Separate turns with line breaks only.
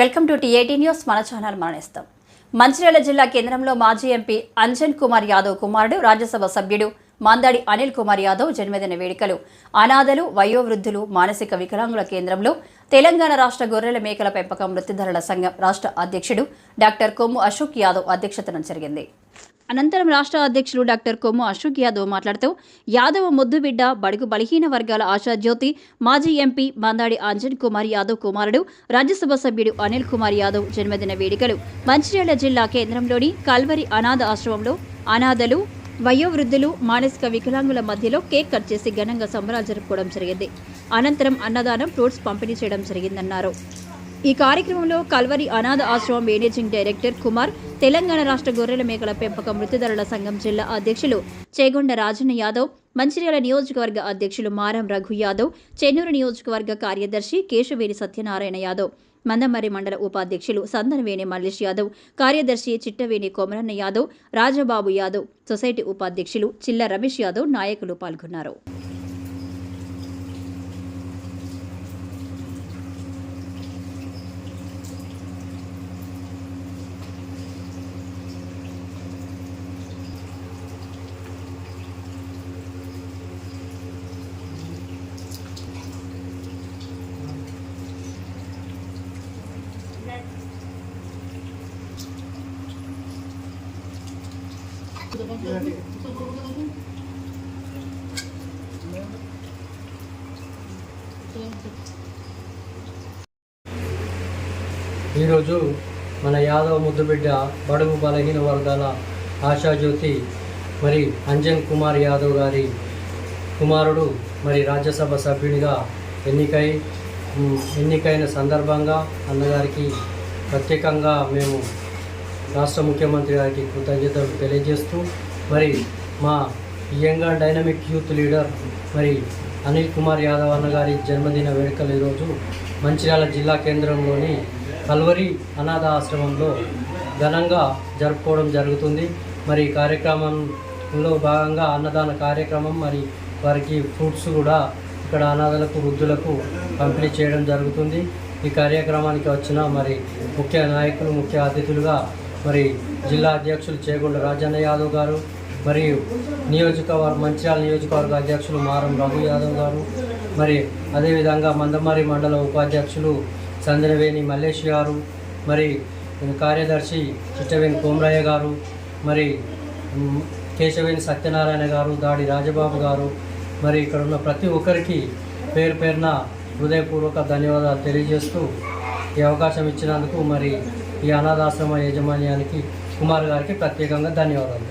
Welcome to TAT news. మన channel మరణిస్తాం. మంచిర్యాల జిల్లా కేంద్రంలో మాజీ ఎంపీ అంజన్ కుమార్ యాదవ్ కుమారుడు రాజ్యసభ సభ్యుడు మాందాడి అనిల్ కుమార్ యాదవ్ జన్మదిన వేడుకలు. అనాథలు వయోవృద్ధులు మానసిక వికలాంగుల కేంద్రంలో తెలంగాణ రాష్ట్ర గొర్రెల మేకల పెంపకం వృత్తిదారుల సంఘం రాష్ట్ర అధ్యక్షుడు డాక్టర్ కొమ్ము అశోక్ యాదవ్ అధ్యక్షతన జరిగింది. అనంతరం రాష్ట్ర అధ్యక్షులు డాక్టర్ కొమ్ము అశోక్ యాదవ్ మాట్లాడుతూ యాదవ్ ముద్దుబిడ్డ బడుగు బలహీన వర్గాల ఆశాజ్యోతి మాజీ ఎంపీ మందాడి అంజన్ కుమార్ యాదవ్ కుమారుడు రాజ్యసభ సభ్యుడు అనిల్ కుమార్ యాదవ్ జన్మదిన వేడుకలు మంచిర్యాల జిల్లా కేంద్రంలోని కల్వరి అనాథ ఆశ్రమంలో అనాథలు వయోవృద్ధులు మానసిక వికలాంగుల మధ్యలో కేక్ కట్ చేసి ఘనంగా సంబరాలు జరుపుకోవడం జరిగింది. అనంతరం అన్నదానం ఫ్రూట్స్ పంపిణీ చేయడం జరిగిందన్నారు. ఈ కార్యక్రమంలో కల్వరి అనాథ ఆశ్రమం మేనేజింగ్ డైరెక్టర్ కుమార్ తెలంగాణ రాష్ట్ర గొర్రెల మేకల పెంపకం మృతిదారుల సంఘం జిల్లా అధ్యక్షులు చేగొండ రాజన్న యాదవ్ మంచిర్యాల నియోజకవర్గ అధ్యక్షులు మారం రఘు యాదవ్ చెన్నూరు నియోజకవర్గ కార్యదర్శి కేశవేణి సత్యనారాయణ యాదవ్ మందమర్రి మండల ఉపాధ్యక్షులు సందనవేణి మల్లేష్ యాదవ్ కార్యదర్శి చిట్టవేణి కొమరన్న యాదవ్ రాజబాబు యాదవ్ సొసైటీ ఉపాధ్యక్షులు చిల్ల రమేష్ యాదవ్ నాయకులు పాల్గొన్నారు.
ఈరోజు మన యాదవ ముద్దుబిడ్డ బడుగు బలహీన వర్గాల ఆశాజ్యోతి మరి అంజన్ కుమార్ యాదవ్ గారి కుమారుడు మరి రాజ్యసభ సభ్యునిగా ఎన్నికై ఎన్నికైన సందర్భంగా అన్నగారికి ప్రత్యేకంగా మేము రాష్ట్ర ముఖ్యమంత్రి గారికి కృతజ్ఞతలు తెలియజేస్తూ మరి మా young and dynamic youth leader మరి అనిల్ కుమార్ యాదవ్ అన్న గారి జన్మదిన వేడుకలు ఈరోజు మంచిర్యాల జిల్లా కేంద్రంలోని కల్వరి అనాథ ఆశ్రమంలో ఘనంగా జరుపుకోవడం జరుగుతుంది. మరి కార్యక్రమంలో భాగంగా అన్నదాన కార్యక్రమం మరి వారికి ఫ్రూట్స్ కూడా ఇక్కడ అనాథలకు వృద్ధులకు పంపిణీ చేయడం జరుగుతుంది. ఈ కార్యక్రమానికి వచ్చిన మరి ముఖ్య నాయకులు ముఖ్య అతిథులుగా మరి జిల్లా అధ్యక్షులు చేగొండ రాజన్న యాదవ్ గారు మరియు నియోజకవర్గ మంచిర్యాల నియోజకవర్గ అధ్యక్షులు మారం రఘు యాదవ్ గారు మరి అదేవిధంగా మందమారి మండల ఉపాధ్యక్షులు చంద్రవేణి మల్లేష్ గారు మరి కార్యదర్శి చిట్టవేణి కోమరయ్య గారు మరి కేశవేణి సత్యనారాయణ గారు దాడి రాజబాబు గారు మరి ఇక్కడ ఉన్న ప్రతి ఒక్కరికి పేరు పేరున హృదయపూర్వక ధన్యవాదాలు తెలియజేస్తూ ఈ అవకాశం ఇచ్చినందుకు మరి ఈ అనాథాశ్రమ యాజమాన్యానికి కుమార్ గారికి ప్రత్యేకంగా ధన్యవాదాలు.